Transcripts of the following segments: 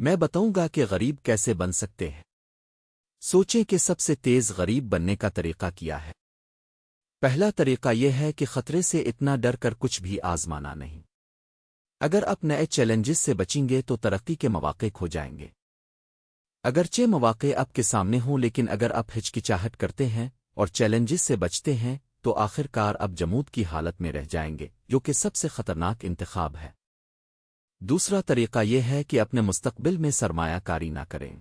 میں بتاؤں گا کہ غریب کیسے بن سکتے ہیں۔ سوچیں کہ سب سے تیز غریب بننے کا طریقہ کیا ہے۔ پہلا طریقہ یہ ہے کہ خطرے سے اتنا ڈر کر کچھ بھی آزمانا نہیں۔ اگر آپ نئے چیلنجز سے بچیں گے تو ترقی کے مواقع کھو جائیں گے۔ اگرچہ مواقع آپ کے سامنے ہوں لیکن اگر آپ ہچکچاہٹ کرتے ہیں اور چیلنجز سے بچتے ہیں تو آخر کار اب جمود کی حالت میں رہ جائیں گے، جو کہ سب سے خطرناک انتخاب ہے۔ دوسرا طریقہ یہ ہے کہ اپنے مستقبل میں سرمایہ کاری نہ کریں۔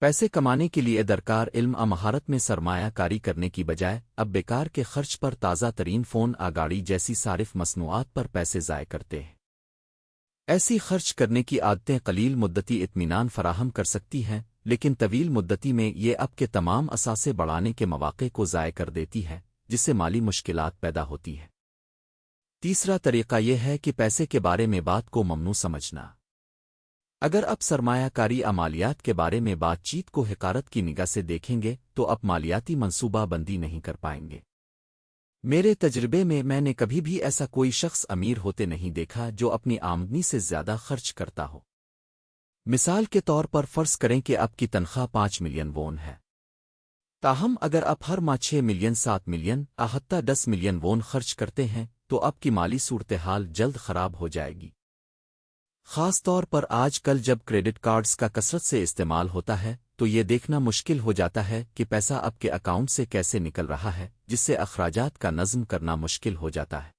پیسے کمانے کے لیے درکار علم مہارت میں سرمایہ کاری کرنے کی بجائے اب بیکار کے خرچ پر تازہ ترین فون آگاڑی جیسی صارف مصنوعات پر پیسے ضائع کرتے ہیں۔ ایسی خرچ کرنے کی عادتیں قلیل مدتی اطمینان فراہم کر سکتی ہیں، لیکن طویل مدتی میں یہ اب کے تمام اثاثے بڑھانے کے مواقع کو ضائع کر دیتی ہے جس سے مالی مشکلات پیدا ہوتی ہیں۔ تیسرا طریقہ یہ ہے کہ پیسے کے بارے میں بات کو ممنوع سمجھنا۔ اگر اب سرمایہ کاری امالیات کے بارے میں بات چیت کو حکارت کی نگاہ سے دیکھیں گے، تو اب مالیاتی منصوبہ بندی نہیں کر پائیں گے۔ میرے تجربے میں میں نے کبھی بھی ایسا کوئی شخص امیر ہوتے نہیں دیکھا جو اپنی آمدنی سے زیادہ خرچ کرتا ہو۔ مثال کے طور پر فرض کریں کہ آپ کی تنخواہ پانچ ملین وون ہے۔ تاہم اگر آپ ہر ماہ چھ ملین، سات ملین احتہ دس ملین وون خرچ کرتے ہیں، تو اب کی مالی صورتحال جلد خراب ہو جائے گی۔ خاص طور پر آج کل جب کریڈٹ کارڈز کا کثرت سے استعمال ہوتا ہے، تو یہ دیکھنا مشکل ہو جاتا ہے کہ پیسہ اب کے اکاؤنٹ سے کیسے نکل رہا ہے، جس سے اخراجات کا نظم کرنا مشکل ہو جاتا ہے۔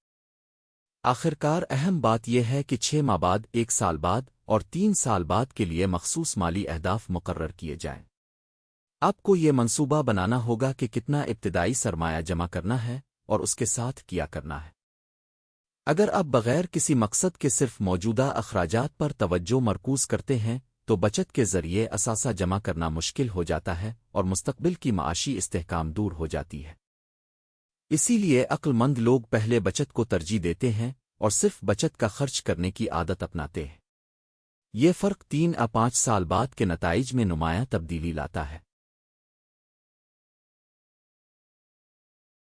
آخرکار اہم بات یہ ہے کہ چھ ماہ بعد، ایک سال بعد اور تین سال بعد کے لیے مخصوص مالی اہداف مقرر کیے جائیں۔ آپ کو یہ منصوبہ بنانا ہوگا کہ کتنا ابتدائی سرمایہ جمع کرنا ہے اور اس کے ساتھ کیا کرنا ہے۔ اگر آپ بغیر کسی مقصد کے صرف موجودہ اخراجات پر توجہ مرکوز کرتے ہیں، تو بچت کے ذریعے اثاثہ جمع کرنا مشکل ہو جاتا ہے اور مستقبل کی معاشی استحکام دور ہو جاتی ہے۔ اسی لیے عقل مند لوگ پہلے بچت کو ترجیح دیتے ہیں اور صرف بچت کا خرچ کرنے کی عادت اپناتے ہیں۔ یہ فرق تین یا پانچ سال بعد کے نتائج میں نمایاں تبدیلی لاتا ہے۔